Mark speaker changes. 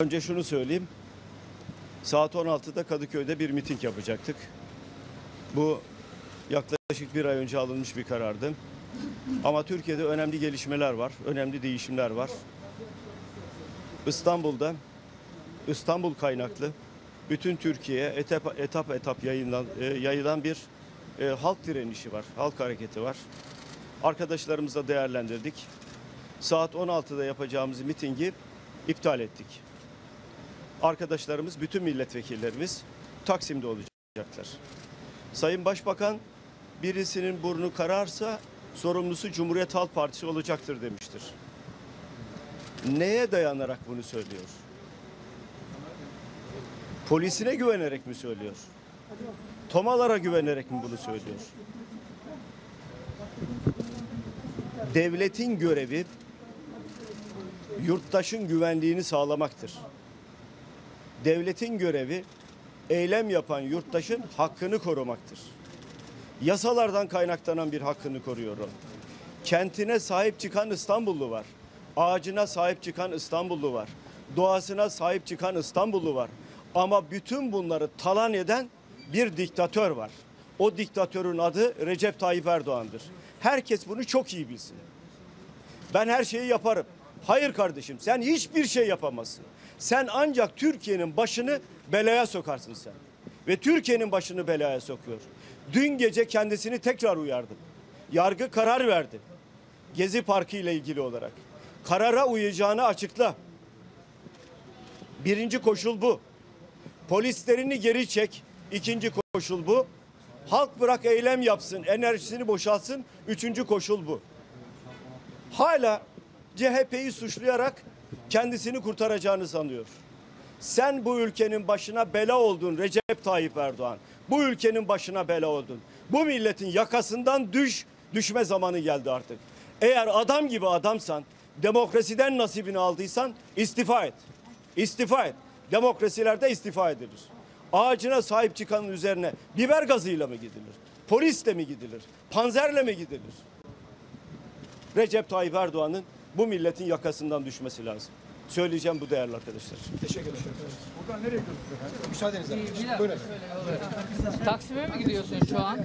Speaker 1: Önce şunu söyleyeyim. Saat 16'da Kadıköy'de bir miting yapacaktık. Bu yaklaşık bir ay önce alınmış bir karardı. Ama Türkiye'de önemli gelişmeler var, önemli değişimler var. İstanbul'da, İstanbul kaynaklı bütün Türkiye'ye etap etap, etap yayınlan, e, yayılan bir e, halk direnişi var, halk hareketi var. Arkadaşlarımızla değerlendirdik. Saat 16'da yapacağımız mitingi iptal ettik arkadaşlarımız, bütün milletvekillerimiz Taksim'de olacaklar. Sayın Başbakan birisinin burnu kararsa sorumlusu Cumhuriyet Halk Partisi olacaktır demiştir. Neye dayanarak bunu söylüyor? Polisine güvenerek mi söylüyor? Tomalara güvenerek mi bunu söylüyor? Devletin görevi yurttaşın güvenliğini sağlamaktır devletin görevi eylem yapan yurttaşın hakkını korumaktır. Yasalardan kaynaklanan bir hakkını koruyor o. Kentine sahip çıkan İstanbullu var. Ağacına sahip çıkan İstanbullu var. Doğasına sahip çıkan İstanbullu var. Ama bütün bunları talan eden bir diktatör var. O diktatörün adı Recep Tayyip Erdoğan'dır. Herkes bunu çok iyi bilsin. Ben her şeyi yaparım. Hayır kardeşim sen hiçbir şey yapamazsın. Sen ancak Türkiye'nin başını belaya sokarsın sen. Ve Türkiye'nin başını belaya sokuyor. Dün gece kendisini tekrar uyardım. Yargı karar verdi. Gezi Parkı ile ilgili olarak. Karara uyacağını açıkla. Birinci koşul bu. Polislerini geri çek. İkinci koşul bu. Halk bırak eylem yapsın, enerjisini boşaltsın. Üçüncü koşul bu. Hala CHP'yi suçlayarak kendisini kurtaracağını sanıyor. Sen bu ülkenin başına bela oldun Recep Tayyip Erdoğan. Bu ülkenin başına bela oldun. Bu milletin yakasından düş, düşme zamanı geldi artık. Eğer adam gibi adamsan, demokrasiden nasibini aldıysan istifa et. İstifa et. Demokrasilerde istifa edilir. Ağacına sahip çıkanın üzerine biber gazıyla mı gidilir? Polisle mi gidilir? Panzerle mi gidilir? Recep Tayyip Erdoğan'ın bu milletin yakasından düşmesi lazım. Söyleyeceğim bu değerli arkadaşlar.
Speaker 2: Teşekkür ederim. Buradan nereye gidiyorsunuz efendim? Müsaadenizle. Buyurun.
Speaker 3: Taksim'e mi gidiyorsun şu an?